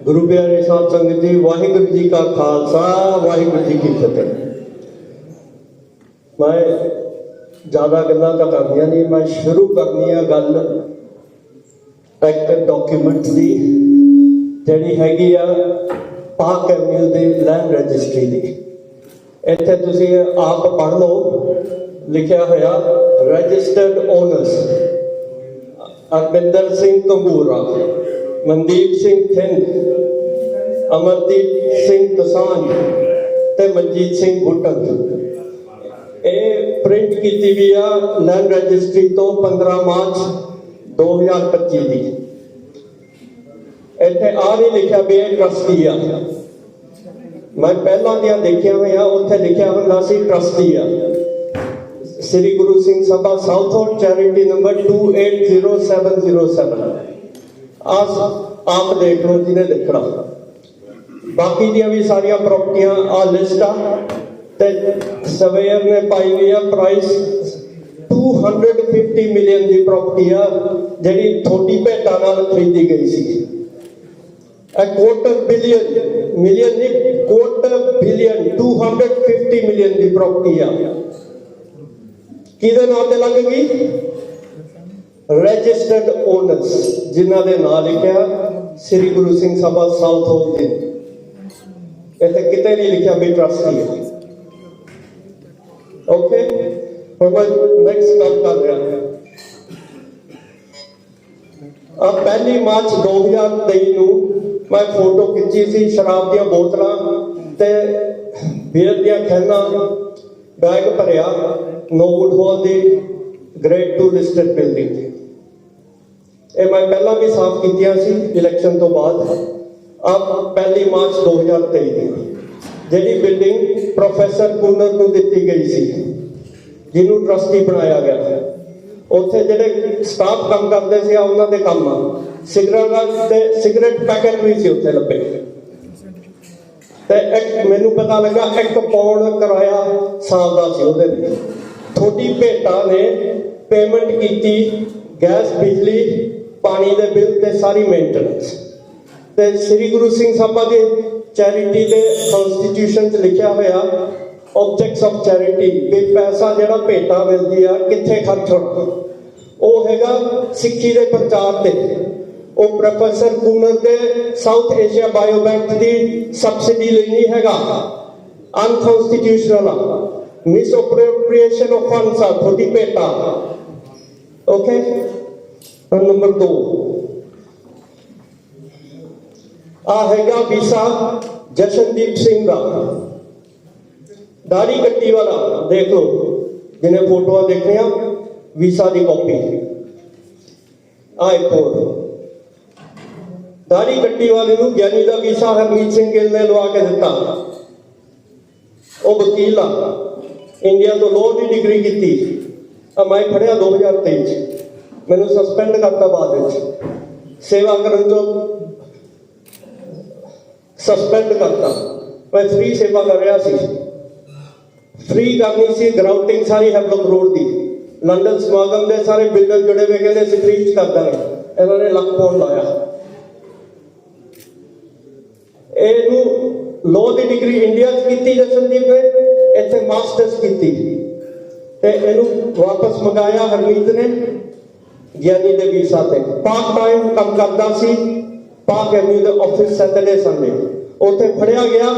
ਗੁਰੂ ਪਿਆਰੇ ਸਾਧ ਸੰਗਤ ਜੀ, ਵਾਹਿਗੁਰੂ ਜੀ ਕਾ ਖਾਲਸਾ, ਵਾਹਿਗੁਰੂ ਜੀ ਕੀ ਫਤਿਹ। ਮੈਂ ਜ਼ਿਆਦਾ ਗੱਲਾਂ ਤਾਂ ਕਰਨੀਆਂ ਨਹੀਂ, ਮੈਂ ਸ਼ੁਰੂ ਕਰਨੀ ਆ ਗੱਲ ਇੱਕ ਡਾਕੂਮੈਂਟ ਦੀ, ਜਿਹੜੀ ਹੈਗੀ ਆ ਪਾਕ ਐਵਨਿਊ ਦੇ ਲੈਂਡ ਰਜਿਸਟਰੀ ਦੀ। ਇੱਥੇ ਤੁਸੀਂ ਆਪ ਪੜ੍ਹ ਲਓ, ਲਿਖਿਆ ਹੋਇਆ ਰਜਿਸਟਰਡ ਓਨਰਸ ਅਰਵਿੰਦਰ ਸਿੰਘ ਕੰਗੂਰਾ ਮਨਦੀਪ ਸਿੰਘ ਥਿੰਦ ਅਮਰਦੀਪ ਸਿੰਘ ਦਸਾਂਝ ਤੇ ਮਨਜੀਤ ਸਿੰਘ ਬੁੱਟਨ ਇਹ ਪ੍ਰਿੰਟ ਕੀਤੀ ਵੀ ਆ ਲੈਂਡ ਰਜਿਸਟਰੀ ਤੋਂ 15 ਮਾਰਚ 2025 ਦੀ। ਇੱਥੇ ਆ ਵੀ ਲਿਖਿਆ ਵੀ ਇਹ ਟਰਸਟੀ ਆ। ਮੈਂ ਪਹਿਲਾਂ ਦੀਆਂ ਦੇਖਿਆ ਹੋਇਆ ਉੱਥੇ ਲਿਖਿਆ ਹੁੰਦਾ ਸੀ ਟਰਸਟੀ ਆ। Sri Guru Singh Sabha Southall charity number 280707 ਆਸ ਆਪ ਦੇਖ ਲਓ ਜਿਹਨੇ ਦੇਖਣਾ ਬਾਕੀ ਦੀਆਂ ਵੀ ਸਾਰੀਆਂ ਪ੍ਰਾਪਰਟੀਆਂ ਆ ਲਿਸਟ ਆ ਤੇ ਸਵੇਰ ਨੇ ਪਾਈ ਹੋਈ ਆ ਪ੍ਰਾਈਸ 250 ਮਿਲੀਅਨ ਦੀ ਪ੍ਰਾਪਰਟੀ ਆ, ਜਿਹੜੀ ਥੋੜੀ ਭੇਟਾ ਨਾਲ ਖਰੀਦੀ ਗਈ ਸੀ। a quarter billion, million ਨਹੀਂ, quarter billion 250 ਮਿਲੀਅਨ ਦੀ ਪ੍ਰਾਪਰਟੀ ਆ। ਕਿਹਦੇ ਨਾਂ ਤੇ ਲੱਗ ਗਈ? ਰਜਿਸਟਰਡ ਓਨਰਸ ਜਿਨ੍ਹਾਂ ਦੇ ਨਾਂ ਲਿਖਿਆ ਸ੍ਰੀ ਗੁਰੂ ਸਿੰਘ ਸਭਾ ਸਾਊਥ ਹੋਲ ਦੇ ਇੱਥੇ ਕਿਤੇ ਨਹੀਂ ਲਿਖਿਆ ਵੀ ਟਰਸਟੀ ਹੈ ਓਕੇ ਹੁਣ ਮੈਂ ਨੈਕਸਟ ਗੱਲ ਕਰ ਰਿਹਾ ਹਾਂ। ਆ ਪਹਿਲੀ ਮਾਰਚ 2023 ਨੂੰ ਮੈਂ ਫੋਟੋ ਖਿੱਚੀ ਸੀ ਸ਼ਰਾਬ ਦੀਆਂ ਬੋਤਲਾਂ ਤੇ ਬੀਅਰ ਦੀਆਂ ਖੈਨਾਂ ਬੈਗ ਭਰਿਆ ਨੋਵੁੱਡ ਹਾਲ ਦੀ ਗ੍ਰੇਡ 2 ਲਿਸਟਡ ਬਿਲਡਿੰਗ ਇਹ ਮੈਂ ਪਹਿਲਾਂ ਵੀ ਸਾਫ਼ ਕੀਤੀਆਂ ਸੀ ਇਲੈਕਸ਼ਨ ਤੋਂ ਬਾਅਦ। ਆਪ ਪਹਿਲੀ ਮਾਰਚ 2023 ਦੀ। ਜਿਹੜੀ ਬਿਲਡਿੰਗ ਪ੍ਰੋਫੈਸਰ ਕੂਨਰ ਨੂੰ ਦਿੱਤੀ ਗਈ ਸੀ, ਜਿਹਨੂੰ ਟਰਸਟੀ ਬਣਾਇਆ ਗਿਆ। ਉੱਥੇ ਜਿਹੜੇ ਸਟਾਫ ਕੰਮ ਕਰਦੇ ਸੀ ਉਹਨਾਂ ਦੇ ਕੰਮ ਆ। ਸਿਗਰਟ ਤੇ ਸਿਗਰਟ ਪੈਕੇਟ ਵੀ ਸੀ ਉੱਥੇ ਲੱਭੇ। ਤੇ ਇੱਕ ਮੈਨੂੰ ਪਤਾ ਲੱਗਾ, ਇੱਕ ਪੌਂਡ ਕਿਰਾਇਆ ਸਾਲ ਦਾ ਸੀ ਉਹਦੇ ਲਈ। ਥੋੜੀ ਭੇਟਾ ਨੇ ਪੇਮੈਂਟ ਕੀਤੀ ਗੈਸ ਬਿਜਲੀ ਪਾਣੀ ਦੇ ਬਿੱਲ ਤੇ ਸਾਰੀ ਮੇਨਟੇਨੈਂਸ ਤੇ ਸ੍ਰੀ ਗੁਰੂ ਸਿੰਘ ਸਭਾ ਦੇ ਚੈਰਿਟੀ ਦੇ ਕਨਸਟੀਟਿਊਸ਼ਨ 'ਚ ਲਿਖਿਆ ਹੋਇਆ ਆਬਜੈਕਟਸ ਆਫ ਚੈਰਿਟੀ ਵੀ ਪੈਸਾ ਜਿਹੜਾ ਭੇਟਾ ਮਿਲਦੀ ਆ, ਕਿੱਥੇ ਖਰਚ ਹੋਣਾ। ਉਹ ਹੈਗਾ ਸਿੱਖੀ ਦੇ ਪ੍ਰਚਾਰ ਤੇ। ਉਹ ਪ੍ਰੋਫੈਸਰ ਕੂਨਰ ਦੇ ਸਾਊਥ ਏਸ਼ੀਆ ਬਾਇਓ ਬੈਂਕ ਦੀ ਸਬਸਿਡੀ ਲਈ ਹੈਗਾ। ਅਨਕਨਸਟੀਟਿਊਸ਼ਨਲ ਆ। ਮਿਸ ਆਫ ਫੰਡਸ ਆ ਥੋੜੀ ਭੇਟਾ। ਓਕੇ ਨੰਬਰ 2 ਆ ਹੈਗਾ ਵੀਸਾ ਜਸ਼ਨਦੀਪ ਸਿੰਘ ਦਾ। ਦਾੜੀ ਕੱਟੀ ਵਾਲਾ, ਦੇਖ ਲਓ, ਜਿਹਨੇ ਫੋਟੋਆਂ ਦੇਖੀਆਂ ਵੀਸਾ ਦੀ ਕਾਪੀ। ਆ ਇੱਕ ਹੋਰ। ਦਾੜੀ ਕੱਟੀ ਵਾਲੇ ਨੂੰ ਗਿਆਨੀ ਦਾ ਵੀਸਾ ਹਰਮੀਤ ਸਿੰਘ ਗਿੱਲ ਨੇ ਲਵਾ ਕੇ ਦਿੱਤਾ। ਉਹ ਵਕੀਲ ਆ। ਇੰਡੀਆ ਤੋਂ ਲੋਅ ਦੀ ਡਿਗਰੀ ਕੀਤੀ। ਆ ਮੈਂ ਫੜਿਆ 2023 ਚ। ਮੈਨੂੰ ਸਸਪੈਂਡ ਕਰਤਾ ਬਾਅਦ ਵਿੱਚ। ਸੇਵਾ ਕਰਨ ਤੋਂ ਸਸਪੈਂਡ ਕਰਤਾ। ਮੈਂ ਫ੍ਰੀ ਸੇਵਾ ਕਰ ਰਿਹਾ ਸੀ। ਫ੍ਰੀ ਕਰਨੀ ਸੀ ਗਰਾਊਟਿੰਗ ਸਾਰੀ ਹੈਵਲਕ ਰੋਡ ਦੀ। ਲੰਡਨ ਸਮਾਗਮ ਦੇ ਸਾਰੇ ਬਿਲਡਰ ਜੁੜੇ ਹੋਏ ਕਹਿੰਦੇ ਅਸੀਂ ਫ੍ਰੀ ਕਰ ਦਾਂਗੇ ਇਹਨਾਂ ਨੇ ਲੱਖ ਪਾਉਣ ਲਾਇਆ। ਇਹਨੂੰ ਲਾਅ ਦੀ ਡਿਗਰੀ ਇੰਡੀਆ 'ਚ ਕੀਤੀ ਜਸ਼ਨਦੀਪ ਨੇ, ਇੱਥੇ ਮਾਸਟਰਸ ਕੀਤੀ। ਤੇ ਇਹਨੂੰ ਵਾਪਸ ਮੰਗਾਇਆ ਹਰਮੀਤ ਨੇ। ਗਿਆਨੀ ਦੇ ਵੀਸਾ ਤੇ ਪਾਰਟ ਟਾਈਮ ਕੰਮ ਕਰਦਾ ਸੀ ਪਾਕ ਐਵਨਿਊ ਦੇ ਆਫਿਸ ਸੈਟਰਡੇ ਸੰਡੇ ਉੱਥੇ ਫੜਿਆ ਗਿਆ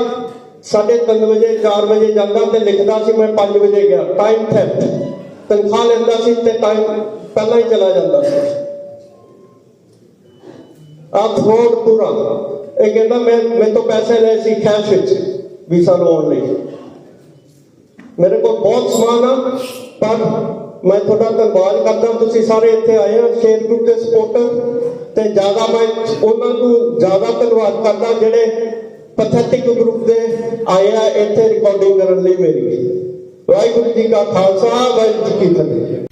3:30 ਵਜੇ 4 ਵਜੇ ਜਾਂਦਾ ਤੇ ਲਿਖਦਾ ਸੀ, ਮੈਂ 5 ਵਜੇ ਗਿਆ। ਟਾਈਮ ਥੈਫਟ ਤਨਖਾਹ ਲੈਂਦਾ ਸੀ ਤੇ ਟਾਈਮ ਪਹਿਲਾਂ ਹੀ ਚਲਾ ਜਾਂਦਾ ਸੀ। ਆ ਪੂਰਾ। ਇਹ ਕਹਿੰਦਾ, ਮੈਂ, ਮੇਰੇ ਤੋਂ ਪੈਸੇ ਲਏ ਸੀ ਕੈਸ਼ ਵਿੱਚ। ਵੀਸਾ ਲਵਾਉਣ ਲਈ। ਮੇਰੇ ਕੋਲ ਬਹੁਤ ਸਮਾਨ ਆ, ਪਰ ਮੈਂ ਤੁਹਾਡਾ ਧੰਨਵਾਦ ਕਰਦਾ ਤੁਸੀਂ ਸਾਰੇ ਇੱਥੇ ਆਏ ਆ ਸ਼ੇਅਰ ਗਰੁੱਪ ਦੇ ਸਪੋਰਟਰ ਤੇ ਜ਼ਿਆਦਾ ਮੈਂ ਉਹਨਾਂ ਨੂੰ ਜ਼ਿਆਦਾ ਧੰਨਵਾਦ ਕਰਦਾ ਜਿਹੜੇ ਪੈਥੈਟਿਕ ਗਰੁੱਪ ਦੇ ਆਏ ਆ ਇੱਥੇ ਰਿਕਾਰਡਿੰਗ ਕਰਨ ਲਈ ਮੇਰੀ ਵਾਹਿਗੁਰੂ ਜੀ ਕਾ ਖਾਲਸਾ, ਵਾਹਿਗੁਰੂ ਜੀ ਕੀ ਫਤਿਹ।